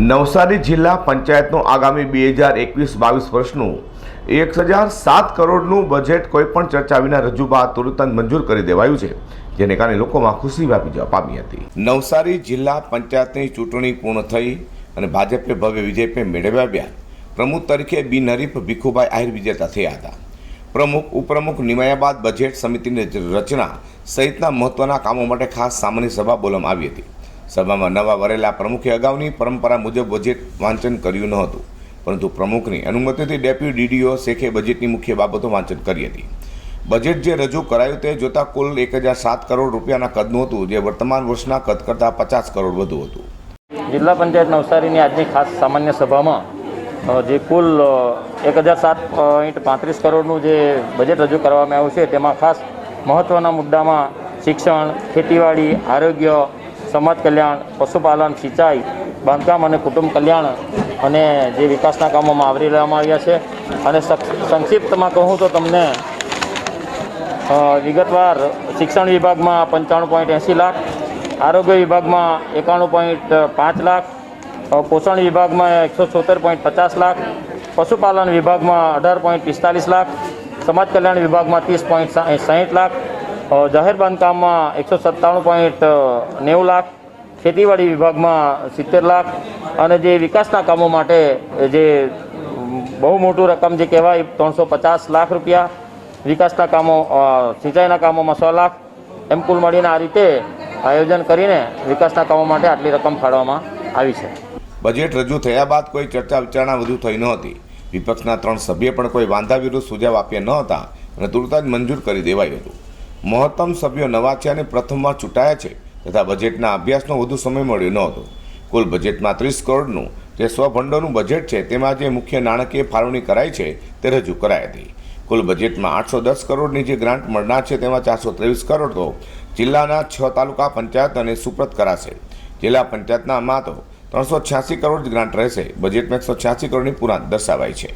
નવસારી જિલ્લા પંચાયતનું આગામી બે હજાર એકવીસ બાવીસ વર્ષનું એક હજાર સાત કરોડનું બજેટ કોઈપણ ચર્ચા વિના રજૂ બાદ તુરંત મંજૂર કરી દેવાયું છે. જેને કારણે લોકોમાં ખુશી વ્યાપી જવા પામી હતી. નવસારી જિલ્લા પંચાયતની ચૂંટણી પૂર્ણ થઈ અને ભાજપે ભવ્ય વિજય મેળવ્યા બાદ પ્રમુખ તરીકે બિનહરીફ ભીખુભાઈ આહિર વિજેતા થયા હતા. પ્રમુખ, ઉપપ્રમુખ નિમાયા બાદ બજેટ સમિતિની રચના સહિતના મહત્વના કામો માટે ખાસ સામાન્ય સભા બોલવામાં આવી હતી. સભામાં નવા વરેલા પ્રમુખે અગાઉની પરંપરા મુજબ બજેટ વાંચન કર્યું ન હતું પરંતુ પ્રમુખની અનુમતિથી ડેપ્યુટી ડીડીઓ શેખે બજેટની મુખ્ય બાબતો વાંચન કરી હતી. બજેટ જે રજૂ કરાયું તે જોતા કુલ એક હજાર સાત કરોડ રૂપિયાના કદનું હતું, જે વર્તમાન વર્ષના કદ કરતાં પચાસ કરોડ વધુ હતું. જિલ્લા પંચાયત નવસારીની આજની ખાસ સામાન્ય સભામાં જે કુલ એક હજાર સાત પોઈન્ટ પાંત્રીસ કરોડનું જે બજેટ રજૂ કરવામાં આવ્યું છે, તેમાં ખાસ મહત્ત્વના મુદ્દામાં શિક્ષણ, ખેતીવાડી, આરોગ્ય સમાજ કલ્યાણ, પશુપાલન, સિંચાઈ, બાંધકામ અને કુટુંબ કલ્યાણ અને જે વિકાસના કામોમાં આવરી લેવામાં આવ્યા છે. અને સંક્ષિપ્તમાં કહું તો તમને વિગતવાર શિક્ષણ વિભાગમાં પંચાણું પોઈન્ટ એંસી લાખ, આરોગ્ય વિભાગમાં એકાણું પોઈન્ટ પાંચ લાખ પોષણ વિભાગમાં એકસો છોતેર પોઈન્ટ પચાસ લાખ, પશુપાલન વિભાગમાં અઢાર પોઈન્ટ પિસ્તાલીસ લાખ, સમાજ કલ્યાણ વિભાગમાં ત્રીસ પોઈન્ટ સાહીઠ લાખ જાહેર બાંધકામમાં એકસો સત્તાણું પોઈન્ટ નેવું લાખ, ખેતીવાડી વિભાગમાં સિત્તેર લાખ અને જે વિકાસના કામો માટે જે બહુ મોટું રકમ જે કહેવાય, ત્રણસો પચાસ લાખ રૂપિયા વિકાસના કામો સિંચાઈના કામોમાં સો લાખ. એમ કુલ મળીને આ રીતે આયોજન કરીને વિકાસના કામો માટે આટલી રકમ ફાળવવામાં આવી છે. બજેટ રજૂ થયા બાદ કોઈ ચર્ચા વિચારણા વધુ થઈ નહોતી વિપક્ષના ત્રણ સભ્ય પણ કોઈ વાંધા વિરુદ્ધ સુઝાવ આપ્યા ન હતા અને તુરત જ મંજૂર કરી દેવાયું હતું. મહત્તમ સભ્યો નવા અને પ્રથમવાર ચૂંટાયા છે. તથા બજેટના અભ્યાસનો વધુ સમય મળ્યો ન હતો. કુલ બજેટમાં ત્રીસ કરોડનું જે સ્વભંડોળનું બજેટ છે તેમાં જે મુખ્ય નાણાકીય ફાળવણી કરાઈ છે તે રજૂ કરાઈ હતી. કુલ બજેટમાં આઠસો દસ કરોડની જે ગ્રાન્ટ મળનાર છે તેમાં ચારસો ત્રેવીસ કરોડ તો જિલ્લાના છ તાલુકા પંચાયત અને સુપ્રત કરાશે. જિલ્લા પંચાયતનામાં તો ત્રણસો છ્યાસી કરોડ ગ્રાન્ટ રહેશે. બજેટમાં એકસો છ્યાસી કરોડની પુરાણ દર્શાવાઈ છે.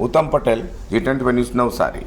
Uttam Patel, G twenty news Navsari.